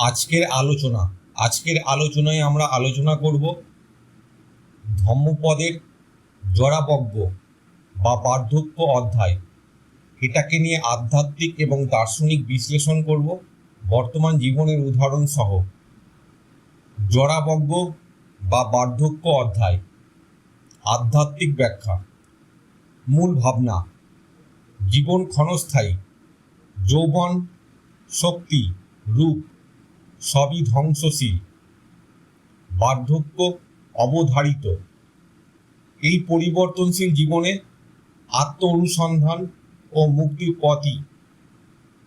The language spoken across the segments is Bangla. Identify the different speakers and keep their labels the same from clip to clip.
Speaker 1: আজকের আলোচনা, আজকের আলোচনায় আমরা আলোচনা করব ধম্মপদের জরাবজ্ঞ বা বার্ধক্য অধ্যায়। এটাকে নিয়ে আধ্যাত্মিক এবং দার্শনিক বিশ্লেষণ করব, বর্তমান জীবনের উদাহরণ সহ। জরাবজ্ঞ বা বার্ধক্য অধ্যায়, আধ্যাত্মিক ব্যাখ্যা। মূল ভাবনা, জীবন ক্ষণস্থায়ী, যৌবন শক্তি, রূপ সবই ধ্বংসশীল। বার্ধক্য অবধারিত। এই পরিবর্তনশীল জীবনে আত্ম অনুসন্ধান ও মুক্তির পথই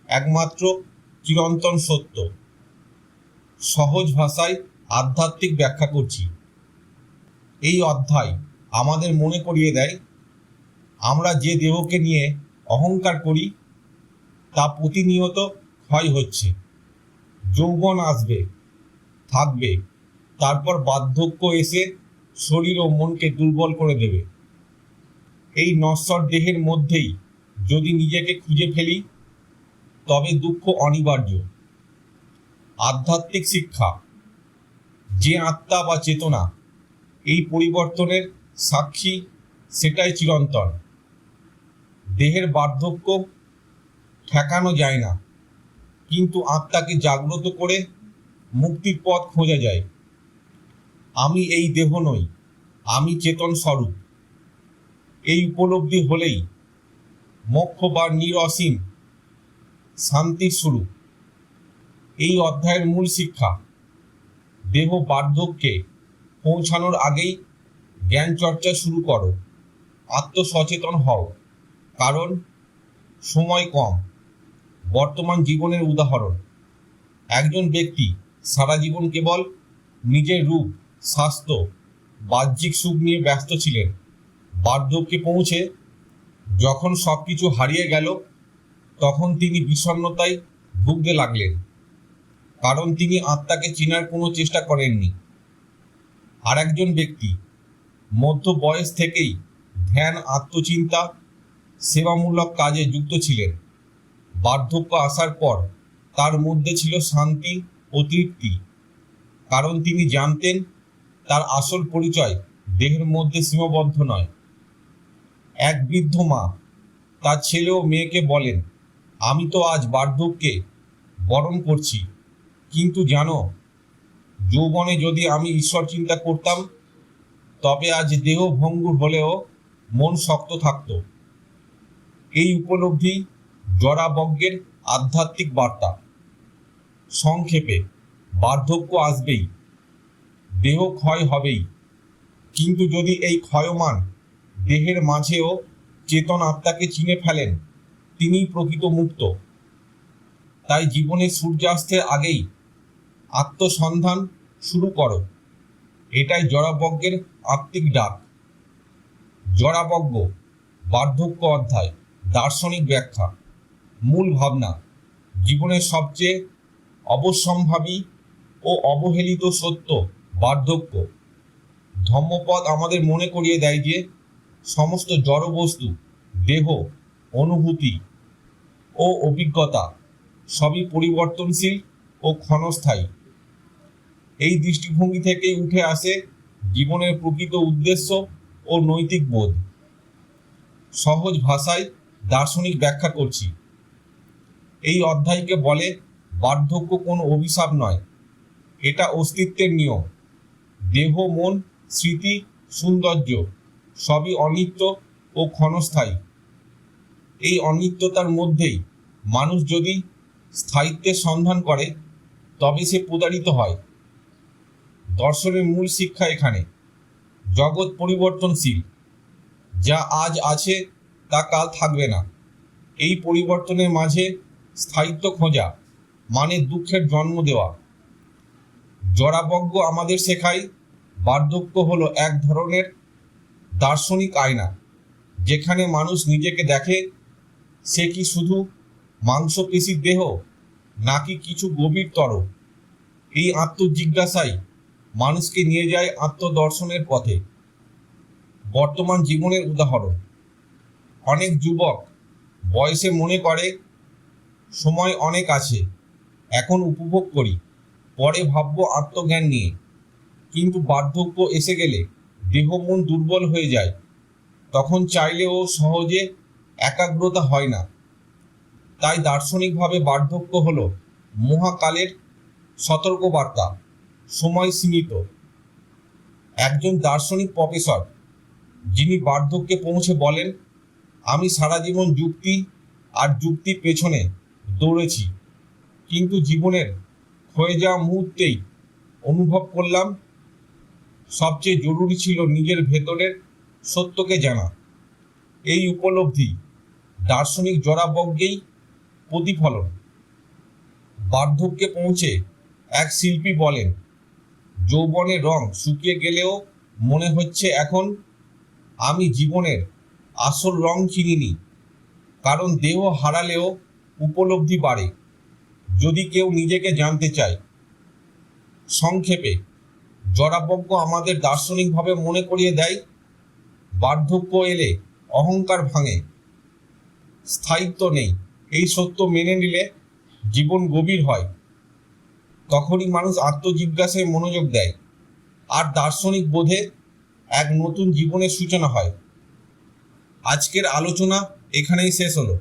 Speaker 1: একমাত্র চিরন্তন সত্য। সহজ ভাষায় আধ্যাত্মিক ব্যাখ্যা করছি। এই অধ্যায় আমাদের মনে করিয়ে দেয়, আমরা যে দেহকে নিয়ে অহংকার করি, তা প্রতিনিয়ত ক্ষয় হচ্ছে। যৌবন আসবে, থাকবে। তারপর বার্ধক্য এসে শরীর ও মনকে দুর্বল করে দেবে। এই নশ্বর দেহের মধ্যেই যদি নিজেকে খুঁজে ফেলি, তবে দুঃখ অনিবার্য। আধ্যাত্মিক শিক্ষা, যে আত্মা বা চেতনা, এই পরিবর্তনের সাক্ষী সেটাই চিরন্তন। দেহের বার্ধক্য ঠেকানো যায় না। কিন্তু আত্মাকে জাগ্রত করে মুক্তির পথ খোঁজা যায়। আমি এই দেহ নই, আমি চেতন স্বরূপ। এই উপলব্ধি হলেই মোক্ষ বা নিরসীম শান্তির শুরু এই অধ্যায়ের মূল শিক্ষা, দেহ বার্ধক্যে পৌঁছানোর আগেই জ্ঞান চর্চা শুরু করো। আত্মসচেতন হও, কারণ সময় কম। বর্তমান জীবনের উদাহরণ। একজন ব্যক্তি সারা জীবন কেবল নিজের রূপ, স্বাস্থ্য, বাহ্যিক সুখ নিয়ে ব্যস্ত ছিলেন। বার্ধক্যে পৌঁছে যখন সব কিছু হারিয়ে গেল, তখন তিনি বিষণ্ণতায় ভুগতে লাগলেন। কারণ তিনি আত্মাকে চেনার কোনো চেষ্টা করেননি। আর একজন ব্যক্তি মধ্য বয়স থেকেই ধ্যান, আত্মচিন্তা, সেবামূলক কাজে যুক্ত ছিলেন। বার্ধক্য আসার পর তার মধ্যে ছিল শান্তি ও তৃপ্তি। কারণ তিনি জানতেন, তার আসল পরিচয় দেহের মধ্যে সীমাবদ্ধ নয়। এক বৃদ্ধ মা তার ছেলে ও মেয়েকে বলেন, আমি তো আজ বার্ধক্যে বরণ করছি, কিন্তু জানো, যৌবনে যদি আমি ঈশ্বর চিন্তা করতাম, তবে আজ দেহ ভঙ্গুর হলেও মন শক্ত থাকত। এই উপলব্ধি জরাবজ্ঞের আধ্যাত্মিক বার্তা। সংক্ষেপে, বার্ধক্য আসবেই, দেহ ক্ষয় হবেই। কিন্তু যদি এই ক্ষয়মান দেহের মাঝেও চেতন আত্মাকে চিনে ফেলেন, তিনিই প্রকৃত মুক্ত। তাই জীবনের সূর্যাস্তের আগেই আত্মসন্ধান শুরু করো। এটাই জড়াবজ্ঞের আত্মিক ডাক। জড়াবজ্ঞ বার্ধক্য অধ্যায়, দার্শনিক ব্যাখ্যা। মূল ভাবনা। জীবনের সবচেয়ে অবশ্যম্ভাবী ও অবহেলিত সত্য বার্ধক্য। ধর্মপদ আমাদের মনে করিয়ে দেয় যে, সমস্ত জড়বস্তু, দেহ, অনুভূতি ও অভিজ্ঞতা সবই পরিবর্তনশীল ও ক্ষণস্থায়ী। এই দৃষ্টিভঙ্গি থেকেই উঠে আসে জীবনের প্রকৃত উদ্দেশ্য ও নৈতিক বোধ। সহজ ভাষায় দার্শনিক ব্যাখ্যা করছি। এই অধ্যায়কে বলে বার্ধক্য কোনো অভিশাপ নয়। এটা অস্তিত্বের নিয়ম। দেহ, মন, স্মৃতি, সৌন্দর্য সবই অনিত্য ও ক্ষণস্থায়ী। এই অনিত্যতার মধ্যেই মানুষ যদি স্থায়িত্বের সন্ধান করে, তবে সে প্রতারিত হয়। দর্শনের মূল শিক্ষা এখানে। জগৎ পরিবর্তনশীল। যা আজ আছে, তা কাল থাকবে না। এই পরিবর্তনের মাঝে স্থায়িত্ব খোঁজা মানে দুঃখের জন্ম দেওয়া। জড়াবজ্ঞ আমাদের শেখায়, বার্ধক্য হলো এক ধরনের দার্শনিক আয়না, যেখানে মানুষ নিজেকে দেখে, সে কি শুধু মাংসপেশির দেহ, নাকি কিছু গভীরতর? এই আত্মজিজ্ঞাসাই মানুষকে নিয়ে যায় আত্মদর্শনের পথে। বর্তমান জীবনের উদাহরণ, অনেক যুবক বয়সে মনে করে সময় অনেক আছে, এখন উপভোগ করি, পরে ভাববো আত্মজ্ঞান নিয়ে। কিন্তু বার্ধক্য এসে গেলে, দেহ মন দুর্বল হয়ে যায়, তখন চাইলেও সহজে একাগ্রতা হয় না। তাই দার্শনিকভাবে বার্ধক্য হল মহাকালের সতর্কবার্তা, সময় সীমিত। একজন দার্শনিক প্রফেসর, যিনি বার্ধক্যে পৌঁছে বলেন, আমি সারা জীবন যুক্তি আর যুক্তির পেছনে দৌড়েছি। কিন্তু জীবনের হয়ে যাওয়া মুহূর্তেই অনুভব করলাম, সবচেয়ে জরুরি ছিল নিজের ভেতরের সত্যকে জানা। এই উপলব্ধি দার্শনিক জোড়াবজ্ঞেই প্রতিফলন। বার্ধক্যে পৌঁছে এক শিল্পী বলেন, যৌবনের রং শুকিয়ে গেলেও মনে হচ্ছে এখন আমি জীবনের আসল রং চিনিনি। কারণ দেহ হারালেও উপলব্ধি বাড়ে যদি কেউ নিজেকে জানতে চায়। সংক্ষেপে জড়াবজ্ঞ আমাদের দার্শনিকভাবে মনে করিয়ে দেয়, বার্ধক্য এলে অহংকার ভাঙে, স্থায়িত্ব নেই, এই সত্য মেনে নিলে জীবন গভীর হয়। তখনই মানুষ আত্মজিজ্ঞাসায় মনোযোগ দেয়। আর দার্শনিক বোধে এক নতুন জীবনের সূচনা হয়। আজকের আলোচনা এখানেই শেষ হলো।